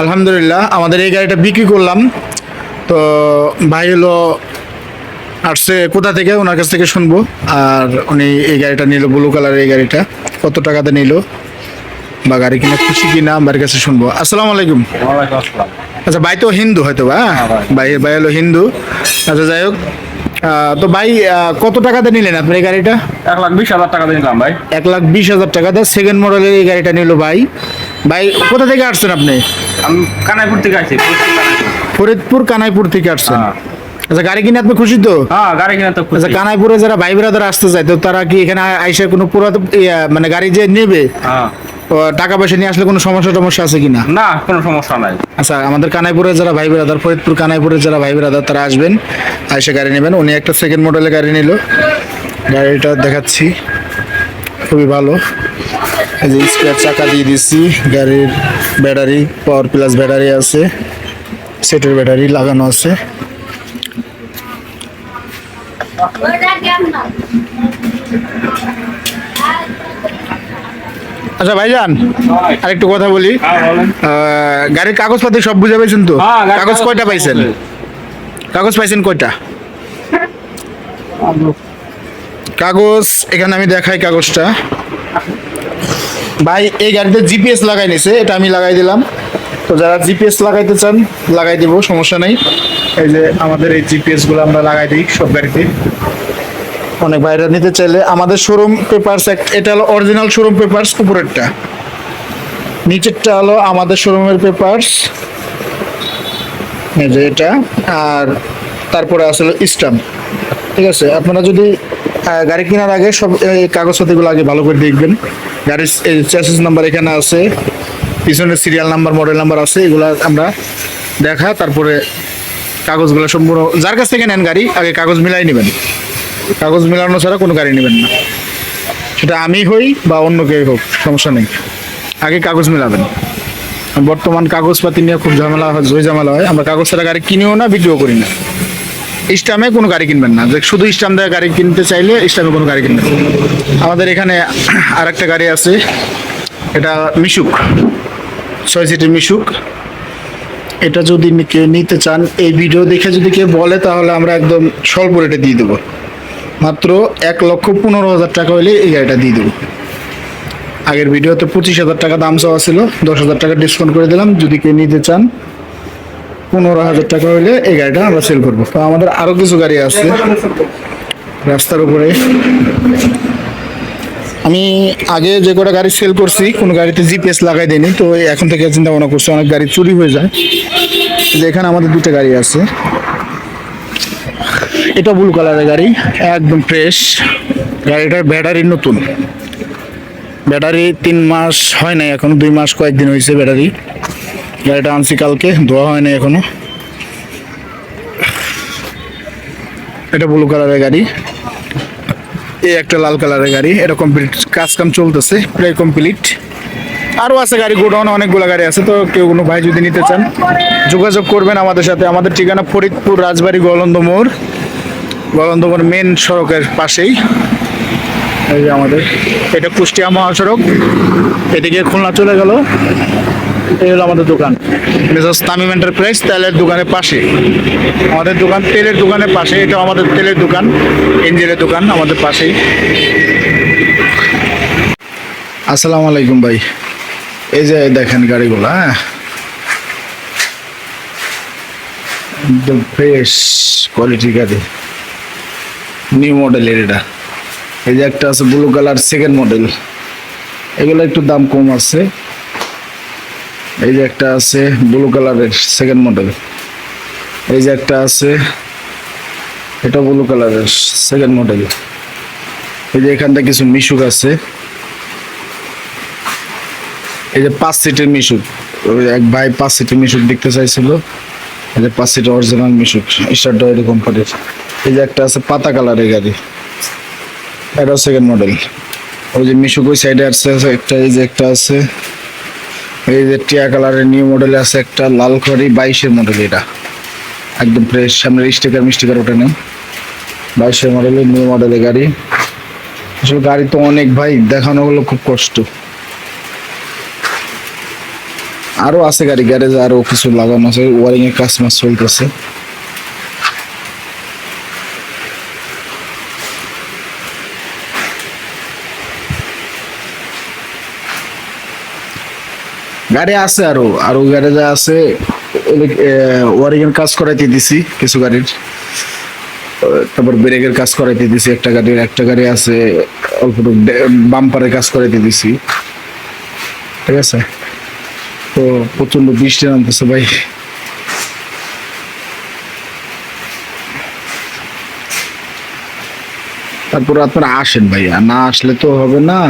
আলহামদুলিল্লাহ আমাদের এই গাড়িটা বিক্রি করলাম। তো ভাই হলো আসছে কোথা থেকে? ওনার কাছ থেকে শুনব। আর উনি এই গাড়িটা নিল ব্লু কালারের এই গাড়িটা। কত টাকাতে নিল? বা গাড়ি কিনে খুশি কিনা আমার কাছে শুনব। আসসালামু আলাইকুম। আচ্ছা ভাই তো হিন্দু হয়তো বা ভাই। ভাই হলো হিন্দু। আচ্ছা যাই হোক। তো ভাই কত টাকাতে নিলেন আপনার এই গাড়িটা? এক লাখ বিশ হাজার টাকা দিয়ে নিলাম ভাই। এক লাখ বিশ হাজার টাকাতে সেকেন্ড মডেলের এই গাড়িটা নিল ভাই। ভাই কোথা থেকে আসছেন আপনি? আমি কানাইপুর থেকে আসছি ফরিদপুর কানাইপুর। থেকে আসছেন। হ্যাঁ। আচ্ছা গাড়ি কিনে আপনি খুশি তো? হ্যাঁ গাড়ি কিনা তো খুশি। আচ্ছা কানাইপুরে যারা ভাই ব্রাদার আসতে চায় তো তারা কি এখানে আইসা কোনো পুরো মানে গাড়ি যে নেবে হ্যাঁ। টাকা পয়সা নিয়ে আসলে কোনো সমস্যা টমস্যা আছে কিনা? না কোনো সমস্যা নাই। আচ্ছা আমাদের কানাইপুরে যারা ভাই ব্রাদার ফরিদপুর কানাইপুরে যারা ভাই ব্রাদার তারা আসবেন আইসা গাড়ি নেবেন। উনি একটা সেকেন্ড মডেলের গাড়ি নিল। গাড়িটা দেখাচ্ছি। খুবই ভালো। এই যে স্পেয়ার চাকা দিয়ে দিচ্ছি গাড়ির ব্যাটারি পাওয়ার প্লাস ব্যাটারি আছে সেটের ব্যাটারি লাগানো আছে। আচ্ছা ভাইজান আরেকটু কথা বলি। হ্যাঁ গাড়ির কাগজপাতি সব বুঝে পাইছেন তো? হ্যাঁ, কাগজ কয়টা পাইছেন? কাগজ পাইছেন কয়টা? কাগজ এখানে আমি দেখাই কাগজটা। ভাই, এই গাড়িতে জিপিএস লাগাই নিছে, এটা আমি লাগাই দিলাম। তো যারা জিপিএস লাগাইতে চান, লাগাই দিব, সমস্যা নেই। এই যে আমাদের এই জিপিএসগুলো আমরা লাগাই দিই সব গাড়িতে। অনেক বাইরে নিতে চাইলে আমাদের শোরুম পেপারস এটা হলো অরিজিনাল শোরুম পেপারস উপরেরটা। নিচেরটা হলো আমাদের শোরুমের পেপারস এই যে এটা, আর তারপরে আসলে স্টাম্প ঠিক আছে? আপনারা যদি গাড়ি কেনার আগে সব, এই কাগজপাতিগুলো আগে ভালো করে দেখবেন। গাড়ির চ্যাসিস নাম্বার এখানে আছে, পিছনের সিরিয়াল নাম্বার মডেল নাম্বার আছে, এগুলো আমরা দেখা, তারপরে কাগজগুলো সম্পূর্ণ, যার কাছ থেকে নেন গাড়ি, আগে কাগজ মিলাই নেবেন। কাগজ মিলানো ছাড়া কোনো গাড়ি নেবেন না। সেটা আমি হই বা অন্য কেউ হোক, সমস্যা নেই। আগে কাগজ মেলাবেন। বর্তমান কাগজপাতি নিয়ে খুব ঝামেলা হয় জয় ঝামেলা হয়। আমরা কাগজ ছাড়া গাড়ি কিনিও না, বিক্রিও করি না। স্টামে কোনো গাড়ি কিনবেন না। যে শুধু স্টাম দেওয়া গাড়ি কিনতে চাইলে স্টামে কোনো গাড়ি কিনবেন আমাদের এখানে আর একটা গাড়ি আছে। এটা মিশুক, ছয় সিটের মিশুক। এটা যদি কেউ নিতে চান, এই ভিডিও দেখে যদি কেউ বলে, তাহলে আমরা একদম স্বল্প রেটে দিয়ে দেবো। মাত্র এক লক্ষ পনেরো হাজার টাকা হলে এই গাড়িটা দিয়ে দেবো। আগের ভিডিওতে পঁচিশ হাজার টাকা দাম চাওয়া ছিল, দশ হাজার টাকা ডিসকাউন্ট করে দিলাম। যদি কেউ নিতে চান পনেরো হাজার টাকা হলে এই গাড়িটা আমরা সেল করব। তো আমাদের আরও কিছু গাড়ি আছে। রাস্তার উপরে। আমি আগে যে কটা গাড়ি সেল করছি, কোনো গাড়িতে জিপিএস লাগাই দিইনি তো এখন থেকে চিন্তা ভাবনা করছি অনেক গাড়ি চুরি হয়ে যায়। যে এখানে আমাদের দুটো গাড়ি আছে। এটা ব্লু কালারের গাড়ি, একদম ফ্রেশ গাড়িটার ব্যাটারি নতুন। ব্যাটারি তিন মাস হয় নাই, এখন দুই মাস কয়েকদিন হয়েছে ব্যাটারি। গাড়িটা আনছি কালকে, ধোয়া হয় নাই এখনও। এটা ব্লু কালারের গাড়ি। এই একটা লাল কালারের গাড়ি, এটা কমপ্লিট কাজ কাম চলতেছে, প্রায় কমপ্লিট আরও আছে গাড়ি, গোডাউনে অনেকগুলো গাড়ি আছে, তো কেউ কোনো ভাই যদি নিতে চান, যোগাযোগ করবেন আমাদের সাথে। আমাদের ঠিকানা ফরিদপুর, রাজবাড়ি, গলন্দ মোড়। গলন্দ মোড় মেন সড়কের পাশেই। এই যে আমাদের, এটা কুষ্টিয়া মহাসড়ক। এদিকে খুলনা চলে গেল। এই হলো আমাদের দোকান। মেসার্স তামিম এন্টারপ্রাইজ, তেলের দোকানের পাশে। আমাদের দোকান, তেলের দোকানের পাশে এটা আমাদের তেলের দোকান, এঞ্জেলের দোকান আমাদের পাশেই। আসসালামু আলাইকুম ভাই। এই যে দেখেন গাড়িগুলো হ্যাঁ? একদম ফ্রেশ কোয়ালিটি গাড়ি। নিউ মডেলের এটা। এই যে একটা আছে ব্লু কালার সেকেন্ড মডেল এগুলো একটু দাম কম আছে। এই যে একটা আছে ব্লু কালারের সেকেন্ড মডেল এই যে একটা আছে, এটা ব্লু কালারের সেকেন্ড মডেল এই যে এখানটা কিছু মিশুক আছে। এই যে পাঁচ সিটের মিশুক এক ভাই পাঁচ সিটের মিশুক দেখতে চাইছিল। এই যে পাঁচ সিটের অরিজিনাল মিশুক স্টার ডয়ের কোম্পানির এই যে একটা আছে পাতা কালারের গাড়ি। এটা সেকেন্ড মডেল ওই যে মিশুক ওই সাইডে আছে একটা এই যে একটা আছে। এই যে টিয়া কালারের নিউ মডেল আছে একটা লাল খড়ি, বাইশের মডেল এটা। একদম ফ্রেশ সামনের স্টিকার মিস্টিকার ওঠে নেই বাইশের মডেলের নিউ মডেলের গাড়ি। আসলে গাড়ি তো অনেক ভাই, দেখানো হলো খুব কষ্ট। আরও আছে গাড়ি গ্যারেজে আরও কিছু লাগানো আছে ওয়ারিং এর কাজ মাস চলতেছে। গাড়ি আছে আরও আরও গ্যারেজে আছে। ওয়ারিং কাজ করাইতে দিছি কিছু গাড়ির। তারপর ব্রেকের কাজ করাইতে দিছি একটা গাড়ির, একটা গাড়ি আছে, অল্প বাম্পারের কাজ করাইতে দিছি। ঠিক আছে? তো প্রচণ্ড বৃষ্টি নামতেছে ভাই। তারপর আপনারা আসেন ভাই আর না আসলে তো হবে না।